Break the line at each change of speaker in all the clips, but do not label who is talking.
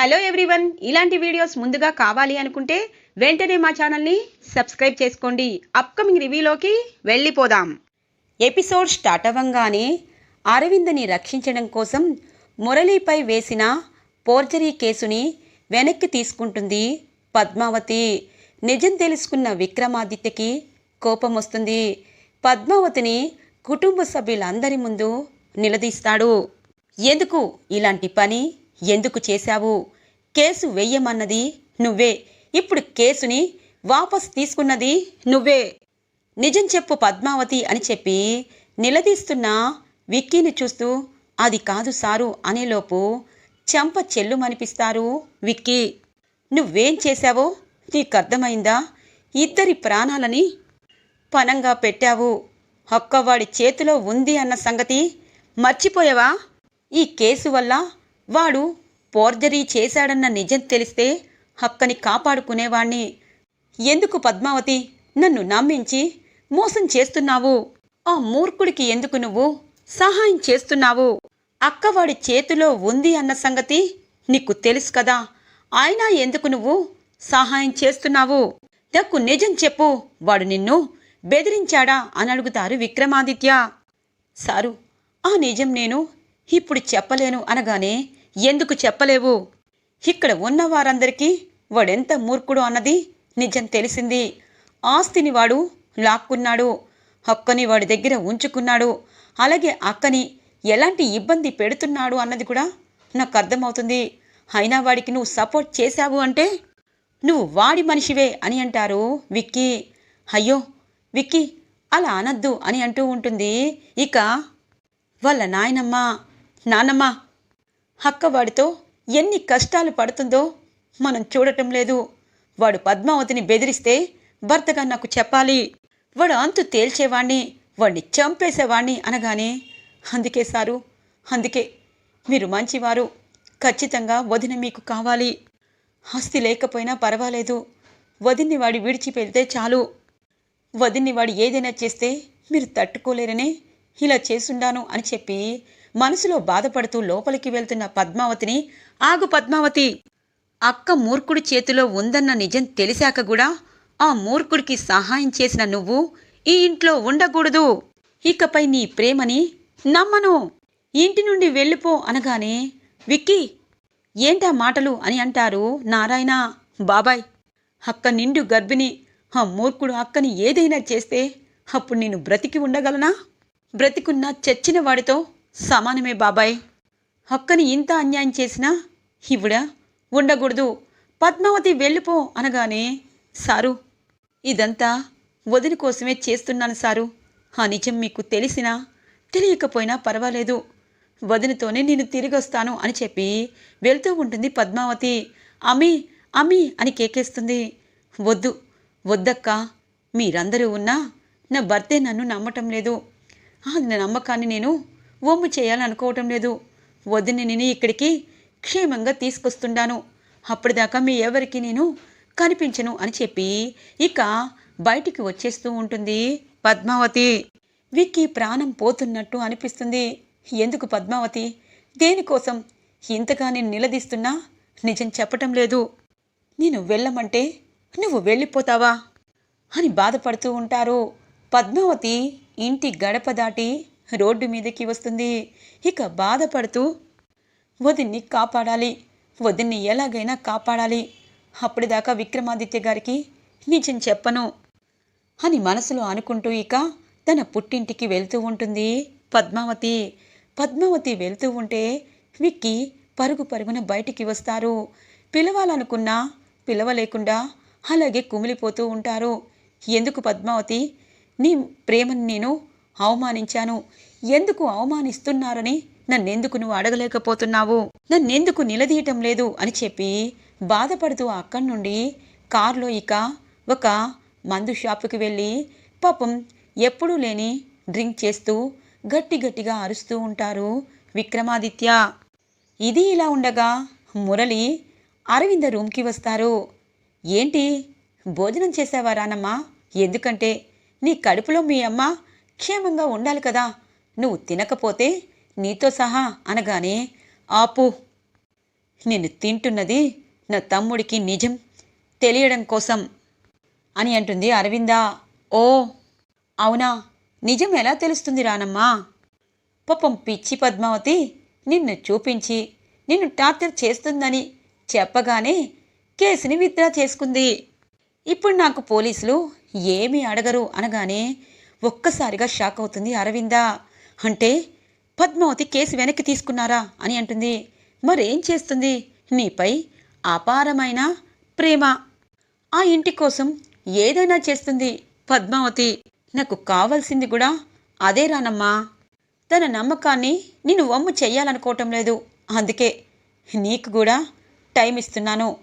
Hello everyone ఇలాంటి videos ముందుగా కావాలి అనుకుంటే వెంటనే మా ఛానల్ని సబ్స్క్రైబ్ చేసుకోండి. అప్కమింగ్ రివ్యూలోకి వెళ్ళిపోదాం. ఎపిసోడ్ స్టార్ట్ అవ్వంగానే అరవింద్ని రక్షించడం కోసం మురళీపై వేసిన పోర్జరీ కేసుని వెనక్కి తీసుకుంటుంది పద్మావతి. నిజం తెలుసుకున్న విక్రమాదిత్యకి కోపం వస్తుంది. పద్మావతిని కుటుంబ సభ్యులందరి ముందు నిలదీస్తాడు. ఎందుకు ఇలాంటి పని? ఎందుకు చేశావు? కేసు వెయ్యమన్నది నువ్వే. ఇప్పుడు కేసుని వాపస్ తీసుకున్నది నువ్వే. నిజం చెప్పు పద్మావతి అని చెప్పి నిలదీస్తున్న విక్కీని చూస్తూ అది కాదు సారు అనేలోపు చెంప చెల్లుమనిపిస్తారు విక్కీ. నువ్వేం చేశావో? నీకు అర్థమైందా ఇద్దరి ప్రాణాలని పనంగా పెట్టావు. హక్కవాడి చేతిలో ఉంది అన్న సంగతి మర్చిపోయావా? ఈ కేసు వల్ల వాడు పోర్జరీ చేశాడన్న నిజం తెలిస్తే హక్కని కాపాడుకునేవాణ్ణి. ఎందుకు పద్మావతి? నన్ను నమ్మించి మోసం చేస్తున్నావు. ఆ మూర్ఖుడికి ఎందుకు నువ్వు సహాయం చేస్తున్నావు? అక్కవాడి చేతిలో ఉంది అన్న సంగతి నీకు తెలుసు కదా. అయినా ఎందుకు నువ్వు సహాయం చేస్తున్నావు? నాకు నిజం చెప్పు. వాడు నిన్ను బెదిరించాడా అని అడుగుతారు విక్రమాదిత్య. సారు ఆ నిజం నేను ఇప్పుడు చెప్పలేను అనగానే ఎందుకు చెప్పలేవు? ఇక్కడ ఉన్న వారందరికీ వాడెంత మూర్ఖుడు అన్నది నిజం తెలిసింది. ఆస్తిని వాడు లాక్కున్నాడు. హక్కుని వాడి దగ్గర ఉంచుకున్నాడు. అలాగే అక్కని ఎలాంటి ఇబ్బంది పెడుతున్నాడు అన్నది కూడా నాకు అర్థమవుతుంది. అయినా వాడికి నువ్వు సపోర్ట్ చేశావు అంటే నువ్వు వాడి మనిషివే అని అంటారు విక్కీ. అయ్యో విక్కీ అలా అనద్దు అని అంటూ ఉంటుంది. ఇక వాళ్ళ నాయనమ్మ నానమ్మ అక్క వాడితో ఎన్ని కష్టాలు పడుతుందో మనం చూడటం లేదు. వాడు పద్మావతిని బెదిరిస్తే భర్తగా నాకు చెప్పాలి. వాడు అంతు తేల్చేవాణ్ణి వాడిని చంపేసేవాణ్ణి అనగానే అందుకే సారు అందుకే. మీరు మంచివారు. ఖచ్చితంగా వదిన మీకు కావాలి. ఆస్తి లేకపోయినా పర్వాలేదు. వదిన్ని వాడి విడిచిపెడితే చాలు. వదిన్ని వాడు ఏదైనా చేస్తే మీరు తట్టుకోలేరనే ఇలా చేసుండాను అని చెప్పి మనసులో బాధపడుతూ లోపలికి వెళ్తున్న పద్మావతిని ఆగు పద్మావతి అక్క మూర్ఖుడి చేతిలో ఉందన్న నిజం తెలిసాక కూడా ఆ మూర్ఖుడికి సహాయం చేసిన నువ్వు ఈ ఇంట్లో ఉండకూడదు. ఇకపై నీ ప్రేమని నమ్మను. ఇంటి నుండి వెళ్ళిపో అనగానే విక్కీ ఏంటా మాటలు? అని అంటారు నారాయణ. బాబాయ్ అక్క నిండు గర్భిణి ఆ మూర్ఖుడు అక్కని ఏదైనా చేస్తే అప్పుడు నేను బ్రతికి ఉండగలనా? బ్రతికున్న చచ్చిన వాడితో సమానమే బాబాయ్. అక్కని ఇంత అన్యాయం చేసినా ఇవిడ ఉండకూడదు. పద్మావతి వెళ్ళిపో అనగానే సారు ఇదంతా వదిన కోసమే చేస్తున్నాను సారు. ఆ నిజం మీకు తెలిసినా తెలియకపోయినా పర్వాలేదు. వదినతోనే నేను తిరిగొస్తాను అని చెప్పి వెళ్తూ ఉంటుంది పద్మావతి. అమ్మి అమ్మి అని కేకేస్తుంది. వద్దు వద్దక్క మీరందరూ ఉన్నా నా భర్తే నన్ను నమ్మటం లేదు. ఆ నమ్మకాన్ని నేను ఒమ్ము చేయాలనుకోవటం లేదు. వదిని నిని ఇక్కడికి క్షేమంగా తీసుకొస్తుండాను. అప్పటిదాకా మీ ఎవరికి నేను కనిపించను అని చెప్పి ఇక బయటికి వచ్చేస్తూ ఉంటుంది పద్మావతి. విక్కీ ప్రాణం పోతున్నట్టు అనిపిస్తుంది. ఎందుకు పద్మావతి? దేనికోసం? ఇంతగా నేను నిలదీస్తున్నా? నిజం చెప్పటం లేదు. నేను వెళ్ళమంటే నువ్వు వెళ్ళిపోతావా? అని బాధపడుతూ ఉంటారు. పద్మావతి ఇంటి గడప దాటి రోడ్డు మీదకి వస్తుంది. ఇక బాధపడుతూ వదిన్ని కాపాడాలి. వదిన్ని ఎలాగైనా కాపాడాలి. అప్పటిదాకా విక్రమాదిత్య గారికి నిజం చెప్పను అని మనసులో అనుకుంటూ ఇక తన పుట్టింటికి వెళ్తూ ఉంటుంది పద్మావతి. పద్మావతి వెళ్తూ ఉంటే విక్కి పరుగు పరుగున బయటికి వస్తారు. పిలవాలనుకున్నా పిలవలేకుండా అలాగే కుమిలిపోతూ ఉంటారు. ఎందుకు పద్మావతి? నీ ప్రేమను నేను అవమానించాను. ఎందుకు అవమానిస్తున్నారని నన్నెందుకు నువ్వు అడగలేకపోతున్నావు? నన్నెందుకు నిలదీయటం లేదు అని చెప్పి బాధపడుతూ అక్కడి నుండి కారులో ఇక ఒక మందు షాపుకి వెళ్ళి పాపం ఎప్పుడూ లేని డ్రింక్ చేస్తూ గట్టి గట్టిగా అరుస్తూ ఉంటారు విక్రమాదిత్య. ఇది ఇలా ఉండగా మురళి అరవింద రూమ్కి వస్తారు. ఏంటి? భోజనం చేసావా రానమ్మా? ఎందుకంటే నీ కడుపులో మీ అమ్మ క్షేమంగా ఉండాలి కదా. నువ్వు తినకపోతే నీతో సహా అనగానే ఆపు నేను తింటున్నది నా తమ్ముడికి నిజం తెలియడం కోసం అని అంటుంది అరవిందా. ఓ అవునా? నిజం ఎలా తెలుస్తుంది రానమ్మా? పాపం పిచ్చి పద్మావతి నిన్ను చూపించి నిన్ను టార్చర్ చేస్తుందని చెప్పగానే కేసుని విత్డ్రా చేసుకుంది. ఇప్పుడు నాకు పోలీసులు ఏమీ అడగరు అనగానే ఒక్కసారిగా షాక్ అవుతుంది అరవిందా. అంటే పద్మావతి కేసు వెనక్కి తీసుకున్నారా? అని అంటుంది. మరేం చేస్తుంది? నీపై అపారమైన ప్రేమ. ఆ ఇంటి కోసం ఏదైనా చేస్తుంది. పద్మావతి నాకు కావాల్సింది కూడా అదే రానమ్మా. తన నమ్మకాన్ని నేను వమ్ము చెయ్యాలనుకోవటం లేదు. అందుకే నీకు కూడా టైం ఇస్తున్నాను.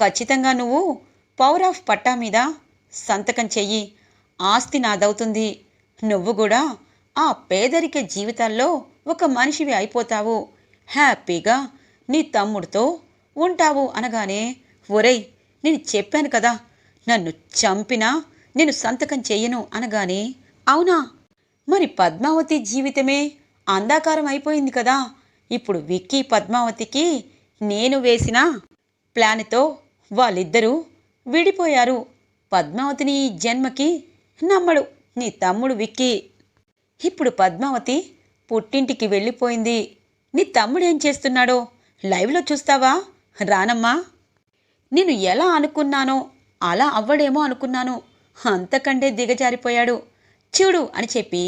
ఖచ్చితంగా నువ్వు పవర్ ఆఫ్ పట్టా మీద సంతకం చెయ్యి. ఆస్తి నాదవుతుంది. నువ్వు కూడా ఆ పేదరిక జీవితాల్లో ఒక మనిషివి అయిపోతావు. హ్యాపీగా నీ తమ్ముడితో ఉంటావు అనగానే ఒరేయ్ నేను చెప్పాను కదా నన్ను చంపినా నేను సంతకం చెయ్యను అనగానే అవునా? మరి పద్మావతి జీవితమే అంధాకారం అయిపోయింది కదా. ఇప్పుడు విక్కీ పద్మావతికి నేను వేసిన ప్లాన్తో వాళ్ళిద్దరూ విడిపోయారు. పద్మావతిని జన్మకి నమ్మడు. నీ తమ్ముడు విక్కీ ఇప్పుడు పద్మావతి పుట్టింటికి వెళ్ళిపోయింది. నీ తమ్ముడు ఏం చేస్తున్నాడో? లైవ్లో చూస్తావా? రానమ్మా. నేను ఎలా అనుకున్నానో అలా అవ్వడేమో అనుకున్నాను. అంతకంటే దిగజారిపోయాడు. చూడు అని చెప్పి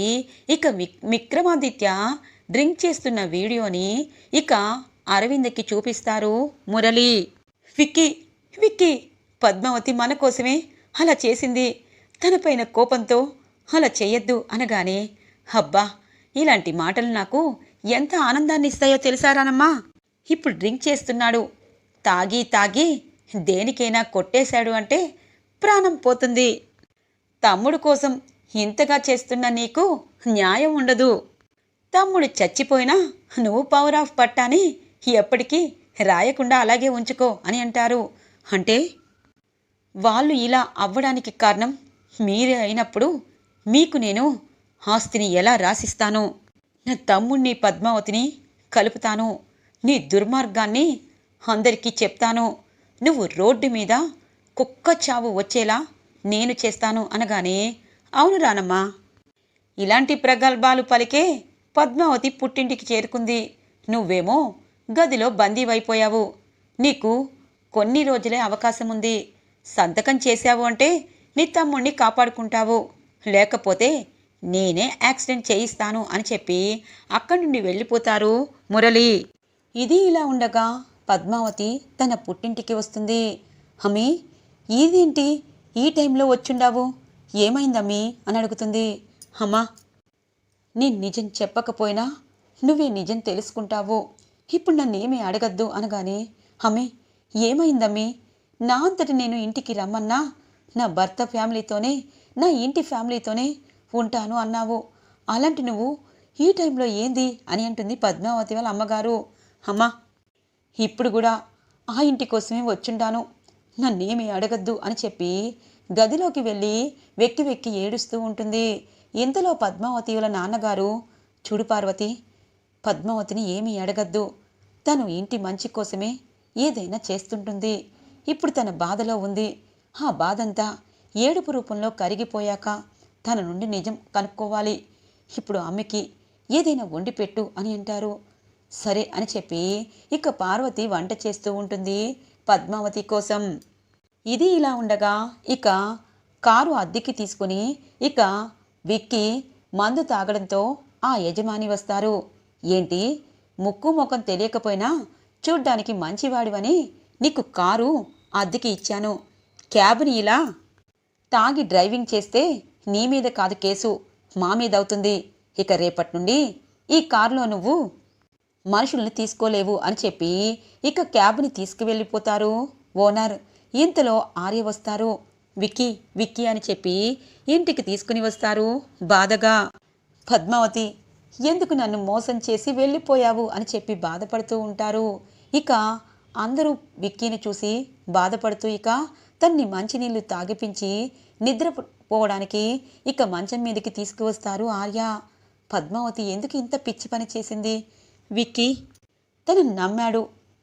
ఇక విక్రమాదిత్య డ్రింక్ చేస్తున్న వీడియోని ఇక అరవింద్కి చూపిస్తారు మురళి. విక్కీ విక్కీ పద్మావతి మన కోసమే అలా చేసింది. తనపైన కోపంతో అలా చేయొద్దు అనగానే హబ్బా ఇలాంటి మాటలు నాకు ఎంత ఆనందాన్ని ఇస్తాయో తెలుసారానమ్మా. ఇప్పుడు డ్రింక్ చేస్తున్నాడు. తాగి తాగి దేనికైనా కొట్టేశాడు అంటే ప్రాణం పోతుంది. తమ్ముడు కోసం ఇంతగా చేస్తున్న నీకు న్యాయం ఉండదు. తమ్ముడు చచ్చిపోయినా నువ్వు పవర్ ఆఫ్ పట్టాని ఎప్పటికీ రాయకుండా అలాగే ఉంచుకో అని అంటారు. అంటే? వాళ్ళు ఇలా అవ్వడానికి కారణం మీరే అయినప్పుడు మీకు నేను ఆస్తిని ఎలా రాసిస్తాను నా తమ్ముణ్ణి పద్మావతిని కలుపుతాను నీ దుర్మార్గాన్ని అందరికీ చెప్తాను నువ్వు రోడ్డు మీద కుక్క చావు వచ్చేలా నేను చేస్తాను అనగానే అవును రానమ్మా. ఇలాంటి ప్రగల్భాలు పలికే పద్మావతి పుట్టింటికి చేరుకుంది. నువ్వేమో గదిలో బందీవైపోయావు. నీకు కొన్ని రోజులే అవకాశం ఉంది సంతకం చేశావు అంటే నీ తమ్ముణ్ణి కాపాడుకుంటావు. లేకపోతే నేనే యాక్సిడెంట్ చేయిస్తాను అని చెప్పి అక్కడి నుండి వెళ్ళిపోతారు మురళి. ఇది ఇలా ఉండగా పద్మావతి తన పుట్టింటికి వస్తుంది. హమీ ఇదేంటి? ఈ టైంలో వచ్చుండావు? ఏమైందమ్మీ అని అడుగుతుంది. అమ్మా నేను నిజం చెప్పకపోయినా నువ్వే నిజం తెలుసుకుంటావు. ఇప్పుడు నన్నేమీ అడగద్దు అనగానే అమ్మే ఏమైందమ్మీ నా అంతటి నేను ఇంటికి రమ్మన్నా నా భర్త ఫ్యామిలీతోనే నా ఇంటి ఫ్యామిలీతోనే ఉంటాను అన్నావు. అలాంటి నువ్వు ఈ టైంలో ఏంది అని అంటుంది పద్మావతి వాళ్ళ అమ్మగారు. అమ్మా ఇప్పుడు కూడా ఆ ఇంటి కోసమే వచ్చుంటాను. నన్నేమీ అడగద్దు అని చెప్పి గదిలోకి వెళ్ళి వెక్కి వెక్కి ఏడుస్తూ ఉంటుంది. ఇంతలో పద్మావతి వాళ్ళ నాన్నగారు చూడు పార్వతి పద్మావతిని ఏమీ అడగద్దు. తను ఇంటి మంచి కోసమే ఏదైనా చేస్తుంటుంది. ఇప్పుడు తన బాధలో ఉంది. ఆ బాధంతా ఏడుపు రూపంలో కరిగిపోయాక తన నుండి నిజం కనుక్కోవాలి. ఇప్పుడు అమ్మకి ఏదైనా వండి పెట్టు అని అంటారు. సరే అని చెప్పి ఇక పార్వతి వంట చేస్తూ ఉంటుంది పద్మావతి కోసం. ఇది ఇలా ఉండగా ఇక కారు అద్దెకి తీసుకుని ఇక విక్కి మందు తాగడంతో ఆ యజమాని వస్తారు. ఏంటి? ముక్కు ముఖం తెలియకపోయినా చూడ్డానికి మంచివాడివని నీకు కారు అద్దెకి ఇచ్చాను. క్యాబ్ని ఇలా తాగి డ్రైవింగ్ చేస్తే నీ మీద కాదు కేసు మా మీద అవుతుంది. ఇక రేపటి నుండి ఈ కారులో నువ్వు మనుషుల్ని తీసుకోలేవు అని చెప్పి ఇక క్యాబ్ని తీసుకువెళ్ళిపోతారు. ఓనర్ ఇంతలో ఆర్య వస్తారు. విక్కీ విక్కీ అని చెప్పి ఇంటికి తీసుకుని వస్తారు. బాధగా పద్మావతి ఎందుకు నన్ను మోసం చేసి వెళ్ళిపోయావు? అని చెప్పి బాధపడుతూ ఉంటారు. ఇక అందరూ విక్కీని చూసి బాధపడుతూ ఇక తన్ని మంచినీళ్ళు తాగిపించి నిద్ర పోవడానికి ఇక మంచం మీదకి తీసుకువస్తారు ఆర్య. పద్మావతి ఎందుకు ఇంత పిచ్చి పని చేసింది? విక్కీ తను నమ్మాడు.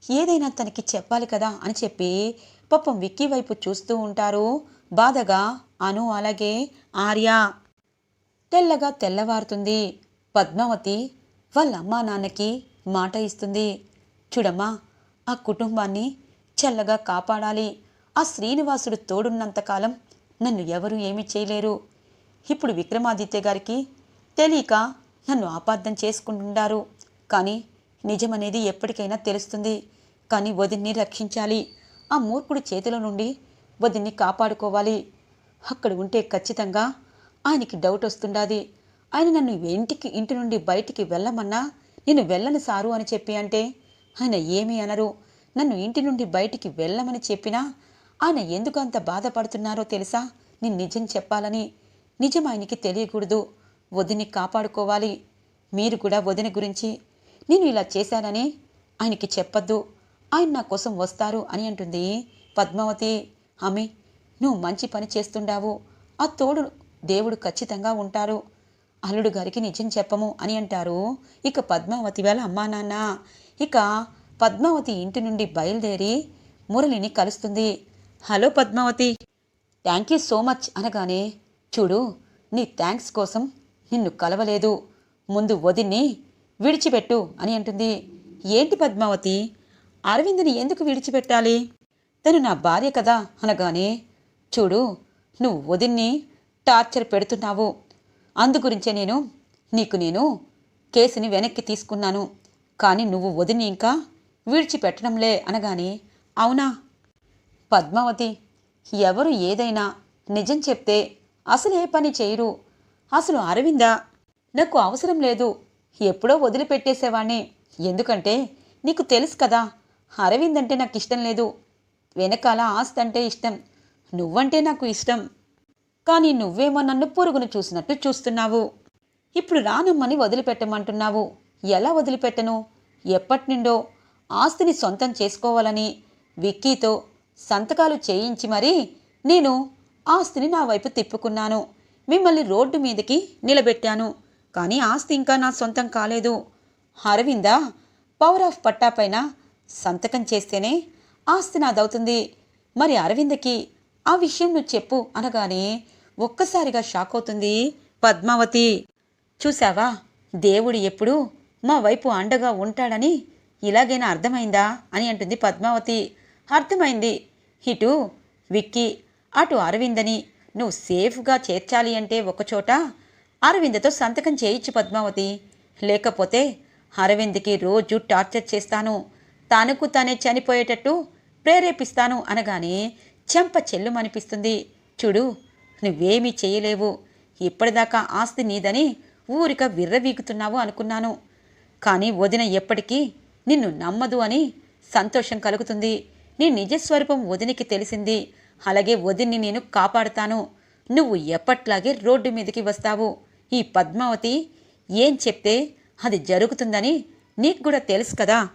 ఏదైనా తనకి చెప్పాలి కదా అని చెప్పి పాపం విక్కీ వైపు చూస్తూ ఉంటారు. బాధగా అను అలాగే ఆర్య. తెల్లగా తెల్లవారుతుంది. పద్మావతి వాళ్ళ అమ్మా నాన్నకి మాట ఇస్తుంది. చూడమ్మా ఆ కుటుంబాన్ని చల్లగా కాపాడాలి. ఆ శ్రీనివాసుడు తోడున్నంతకాలం నన్ను ఎవరూ ఏమీ చేయలేరు. ఇప్పుడు విక్రమాదిత్య గారికి తెలియక నన్ను ఆపార్థం చేసుకుంటున్నారు. కానీ నిజమనేది ఎప్పటికైనా తెలుస్తుంది. కానీ వదిన్ని రక్షించాలి. ఆ మూర్ఖుడి చేతిలో నుండి వదిన్ని కాపాడుకోవాలి. అక్కడ ఉంటే ఖచ్చితంగా ఆయనకి డౌట్ వస్తుండాది. ఆయన నన్ను ఇంటికి ఇంటి నుండి బయటికి వెళ్ళమన్నా నేను వెళ్ళను సారు అని చెప్పి అంటే ఆయన ఏమీ అనరు. నన్ను ఇంటి నుండి బయటికి వెళ్ళమని చెప్పినా ఆయన ఎందుకు అంత బాధపడుతున్నారో తెలుసా? నేను నిజం చెప్పాలని. నిజం ఆయనకి తెలియకూడదు. వదిని కాపాడుకోవాలి. మీరు కూడా వదిన గురించి నేను ఇలా చేశానని ఆయనకి చెప్పొద్దు. ఆయన నా కోసం వస్తారు అని అంటుంది పద్మావతి. హమి నువ్వు మంచి పని చేస్తుండావు. ఆ తోడు దేవుడు ఖచ్చితంగా ఉంటారు. అల్లుడు గారికి నిజం చెప్పము అని అంటారు. ఇక పద్మావతి వేళ అమ్మా నాన్న. ఇక పద్మావతి ఇంటి నుండి బయలుదేరి మురళిని కలుస్తుంది. Hello Padmavathi. Thank you so much అనగానే చూడు నీ థ్యాంక్స్ కోసం నిన్ను కలవలేదు. ముందు వదిన్ని విడిచిపెట్టు అని అంటుంది. ఏంటి పద్మావతి? అరవింద్ని ఎందుకు విడిచిపెట్టాలి? తను నా భార్య కదా అనగానే చూడు నువ్వు వదిన్ని టార్చర్ పెడుతున్నావు. అందుగురించే నేను నీకు నేను కేసుని వెనక్కి తీసుకున్నాను. కానీ నువ్వు వదిని ఇంకా విడిచిపెట్టడంలే అనగానే అవునా? పద్మావతి ఎవరు ఏదైనా నిజం చెప్తే అసలు ఏ పని చేయరు. అసలు అరవింద నాకు అవసరం లేదు. ఎప్పుడో వదిలిపెట్టేసేవాణ్ణి. ఎందుకంటే నీకు తెలుసు కదా అరవింద్ అంటే నాకు ఇష్టం లేదు. వెనకాల ఆస్తి అంటే ఇష్టం. నువ్వంటే నాకు ఇష్టం. కానీ నువ్వేమో నన్ను పురుగును చూసినట్టు చూస్తున్నావు. ఇప్పుడు రానమ్మని వదిలిపెట్టమంటున్నావు. ఎలా వదిలిపెట్టను? ఎప్పటి నుండో ఆస్తిని సొంతం చేసుకోవాలని విక్కీతో సంతకాలు చేయించి మరీ నేను ఆస్తిని నా వైపు తిప్పుకున్నాను. మిమ్మల్ని రోడ్డు మీదకి నిలబెట్టాను. కానీ ఆస్తి ఇంకా నా సొంతం కాలేదు. అరవిందా పవర్ ఆఫ్ పట్టా పైన సంతకం చేస్తేనే ఆస్తి నాదవుతుంది. మరి అరవిందకి ఆ విషయం నువ్వు చెప్పు అనగానే ఒక్కసారిగా షాక్ అవుతుంది పద్మావతి. చూసావా దేవుడు ఎప్పుడు మా వైపు అండగా ఉంటాడని ఇలాగైనా అర్థమైందా అని అంటుంది పద్మావతి. అర్థమైంది. ఇటు విక్కీ అటు అరవిందని నువ్వు సేఫ్గా చేర్చాలి అంటే ఒకచోట అరవిందతో సంతకం చేయించు పద్మావతి. లేకపోతే అరవింద్కి రోజు టార్చర్ చేస్తాను. తనకు తానే చనిపోయేటట్టు ప్రేరేపిస్తాను అనగానే చెంప చెల్లుమనిపిస్తుంది. చూడు నువ్వేమీ చేయలేవు. ఇప్పటిదాకా ఆస్తి నీదని ఊరిక విర్రవీగుతున్నావు అనుకున్నాను. కానీ వదిన ఎప్పటికీ నిన్ను నమ్మదు అని సంతోషం కలుగుతుంది. నీ నిజస్వరూపం వదినికి తెలిసింది. అలాగే వదిన్ని నేను కాపాడుతాను. నువ్వు ఎప్పట్లాగే రోడ్డు మీదకి వస్తావు. ఈ పద్మావతి ఏం చెప్తే అది జరుగుతుందని నీకు కూడా తెలుసు కదా.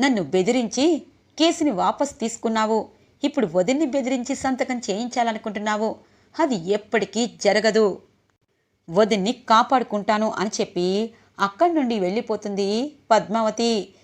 నన్ను బెదిరించి కేసుని వాపస్ తీసుకున్నావు. ఇప్పుడు వదిన్ని బెదిరించి సంతకం చేయించాలనుకుంటున్నావు. అది ఎప్పటికీ జరగదు. వదిన్ని కాపాడుకుంటాను అని చెప్పి అక్కడి నుండి వెళ్ళిపోతుంది పద్మావతి.